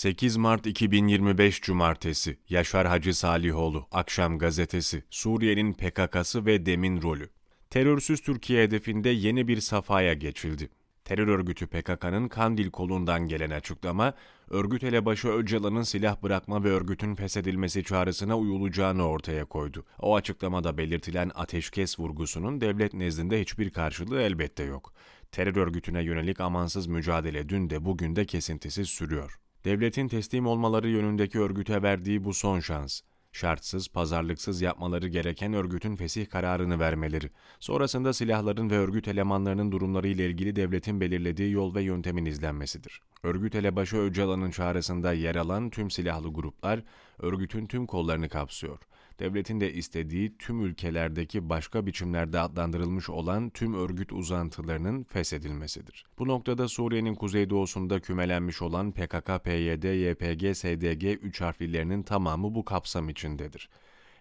8 Mart 2025 Cumartesi Yaşar Hacı Salihoğlu Akşam Gazetesi Suriye'nin PKK'sı ve DEM'in rolü Terörsüz Türkiye hedefinde yeni bir safhaya geçildi. Terör örgütü PKK'nın Kandil kolundan gelen açıklama, örgüt elebaşı Öcalan'ın silah bırakma ve örgütün feshedilmesi çağrısına uyulacağını ortaya koydu. O açıklamada belirtilen ateşkes vurgusunun devlet nezdinde hiçbir karşılığı elbette yok. Terör örgütüne yönelik amansız mücadele dün de bugün de kesintisiz sürüyor. Devletin teslim olmaları yönündeki örgüte verdiği bu son şans. Şartsız, pazarlıksız yapmaları gereken örgütün fesih kararını vermeleri. Sonrasında silahların ve örgüt elemanlarının durumları ile ilgili devletin belirlediği yol ve yöntemin izlenmesidir. Örgüt elebaşı Öcalan'ın çağrısında yer alan tüm silahlı gruplar örgütün tüm kollarını kapsıyor devletin de istediği tüm ülkelerdeki başka biçimlerde adlandırılmış olan tüm örgüt uzantılarının feshedilmesidir. Bu noktada Suriye'nin kuzeydoğusunda kümelenmiş olan PKK, PYD, YPG, SDG üç harflilerinin tamamı bu kapsam içindedir.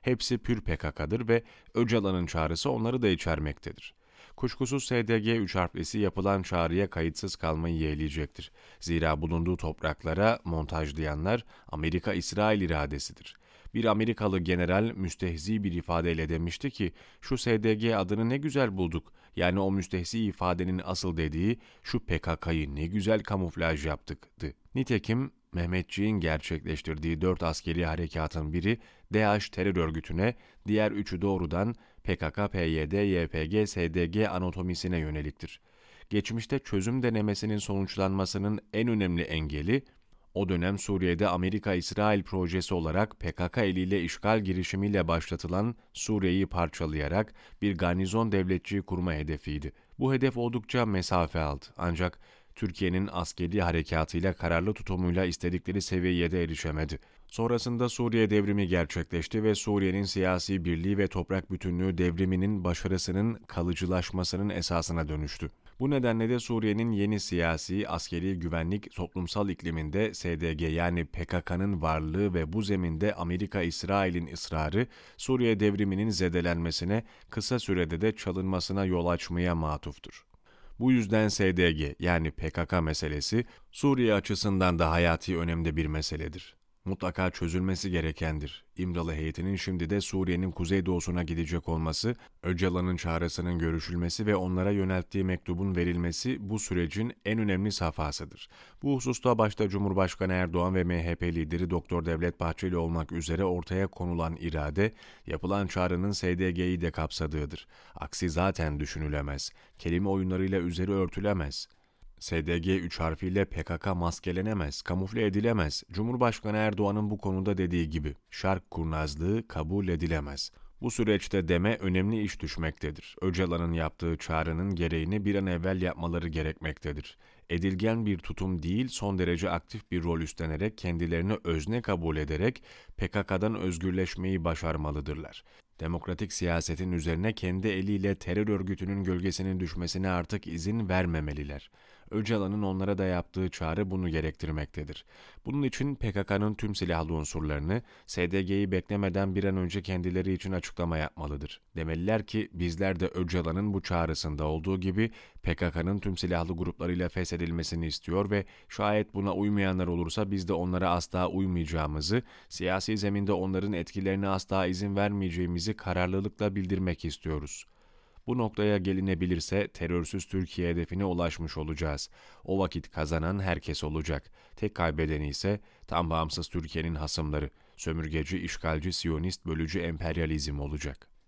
Hepsi pür PKK'dır ve Öcalan'ın çağrısı onları da içermektedir. Kuşkusuz SDG 3 harflisi yapılan çağrıya kayıtsız kalmayı yeğleyecektir. Zira bulunduğu topraklara montajlayanlar Amerika-İsrail iradesidir. Bir Amerikalı general müstehzi bir ifadeyle demişti ki, şu SDG adını ne güzel bulduk. Yani o müstehzi ifadenin asıl dediği şu PKK'yı ne güzel kamuflaj yaptıktı. Nitekim Mehmetçiğin gerçekleştirdiği dört askeri harekatın biri DH terör örgütüne, diğer üçü doğrudan PKK, PYD, YPG, SDG anatomisine yöneliktir. Geçmişte çözüm denemesinin sonuçlanmasının en önemli engeli o dönem Suriye'de Amerika-İsrail projesi olarak PKK eliyle işgal girişimiyle başlatılan Suriye'yi parçalayarak bir garnizon devletçiyi kurma hedefiydi. Bu hedef oldukça mesafe aldı. Ancak Türkiye'nin askeri harekatıyla kararlı tutumuyla istedikleri seviyede erişemedi. Sonrasında Suriye devrimi gerçekleşti ve Suriye'nin siyasi birliği ve toprak bütünlüğü devriminin başarısının kalıcılaşmasının esasına dönüştü. Bu nedenle de Suriye'nin yeni siyasi, askeri, güvenlik, toplumsal ikliminde SDG yani PKK'nın varlığı ve bu zeminde Amerika-İsrail'in ısrarı Suriye devriminin zedelenmesine, kısa sürede de çalınmasına yol açmaya matuftur. Bu yüzden SDG yani PKK meselesi Suriye açısından da hayati önemde bir meseledir mutlaka çözülmesi gerekendir. İmralı heyetinin şimdi de Suriye'nin kuzeydoğusuna gidecek olması, Öcalan'ın çağrısının görüşülmesi ve onlara yönelttiği mektubun verilmesi bu sürecin en önemli safhasıdır. Bu hususta başta Cumhurbaşkanı Erdoğan ve MHP lideri Doktor Devlet Bahçeli olmak üzere ortaya konulan irade, yapılan çağrının SDG'yi de kapsadığıdır. Aksi zaten düşünülemez. Kelime oyunlarıyla üzeri örtülemez. SDG 3 harfiyle PKK maskelenemez, kamufle edilemez. Cumhurbaşkanı Erdoğan'ın bu konuda dediği gibi şark kurnazlığı kabul edilemez. Bu süreçte deme önemli iş düşmektedir. Öcalan'ın yaptığı çağrının gereğini bir an evvel yapmaları gerekmektedir. Edilgen bir tutum değil, son derece aktif bir rol üstlenerek kendilerini özne kabul ederek PKK'dan özgürleşmeyi başarmalıdırlar. Demokratik siyasetin üzerine kendi eliyle terör örgütünün gölgesinin düşmesine artık izin vermemeliler. Öcalan'ın onlara da yaptığı çağrı bunu gerektirmektedir. Bunun için PKK'nın tüm silahlı unsurlarını SDG'yi beklemeden bir an önce kendileri için açıklama yapmalıdır. Demeliler ki bizler de Öcalan'ın bu çağrısında olduğu gibi PKK'nın tüm silahlı gruplarıyla feshedilmesini istiyor ve şayet buna uymayanlar olursa biz de onlara asla uymayacağımızı, siyasi zeminde onların etkilerine asla izin vermeyeceğimizi kararlılıkla bildirmek istiyoruz.'' Bu noktaya gelinebilirse terörsüz Türkiye hedefine ulaşmış olacağız. O vakit kazanan herkes olacak. Tek kaybedeni ise tam bağımsız Türkiye'nin hasımları, sömürgeci, işgalci, siyonist, bölücü emperyalizm olacak.''